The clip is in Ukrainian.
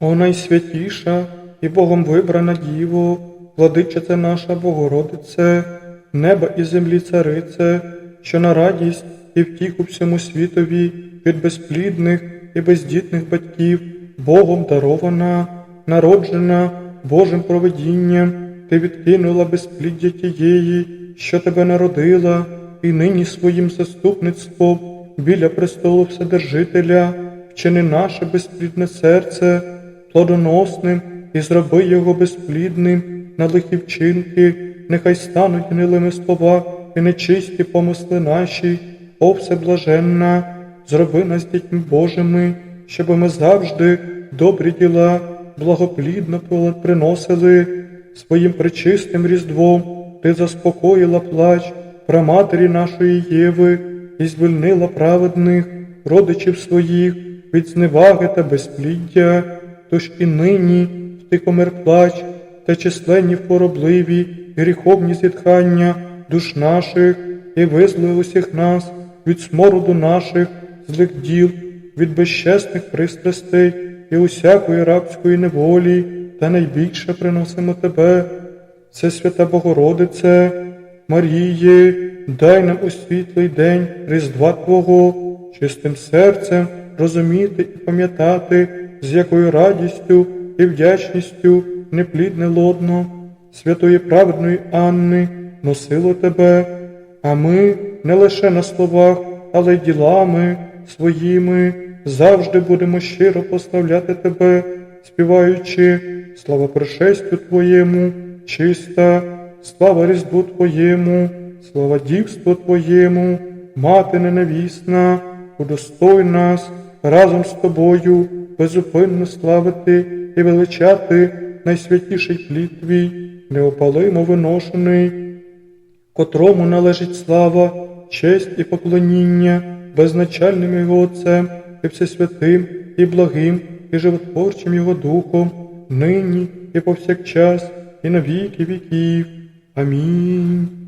О найсвятіша і Богом вибрана Діво, владичице наша Богородице, неба і землі царице, що на радість і втіху всьому світові від безплідних і бездітних батьків, Богом дарована, народжена Божим провидінням, ти відкинула безпліддя тієї, що тебе народила, і нині своїм заступництвом біля престолу Вседержителя вчини наше безплідне серце плодоносним і зроби його безплідним на лихі вчинки, нехай стануть гнилими слова і нечисті помисли наші, о всеблаженна, зроби нас дітьми Божими, щоб ми завжди добрі діла благоплідно приносили. Своїм пречистим різдвом, ти заспокоїла плач праматері нашої Єви і звільнила праведних родичів своїх від зневаги та безпліддя, тож і нині втихомир плач та численні хворобливі, гріховні зітхання душ наших і визволи усіх нас від смороду наших злих діл, від безчесних пристрастей і усякої рабської неволі, та найбільше приносимо Тебе, це свята Богородице, Маріє, дай нам у світлий день Різдва Твого, чистим серцем розуміти і пам'ятати, з якою радістю і вдячністю неплідне лодно, святої праведної Анни носило Тебе, а ми не лише на словах, але й ділами своїми завжди будемо щиро прославляти Тебе, співаючи слава пришестю Твоєму, чиста, слава Різдву Твоєму, слава дівству Твоєму, мати ненавісна, удостой нас разом з Тобою безупинно славити і величати найсвятіший плід Твій, неопалимо виношений, котрому належить слава, честь і поклоніння безначальним його Отцем і всесвятим, і благим, і животворчим Його Духом, нині і повсякчас, і на віки віків. Амінь.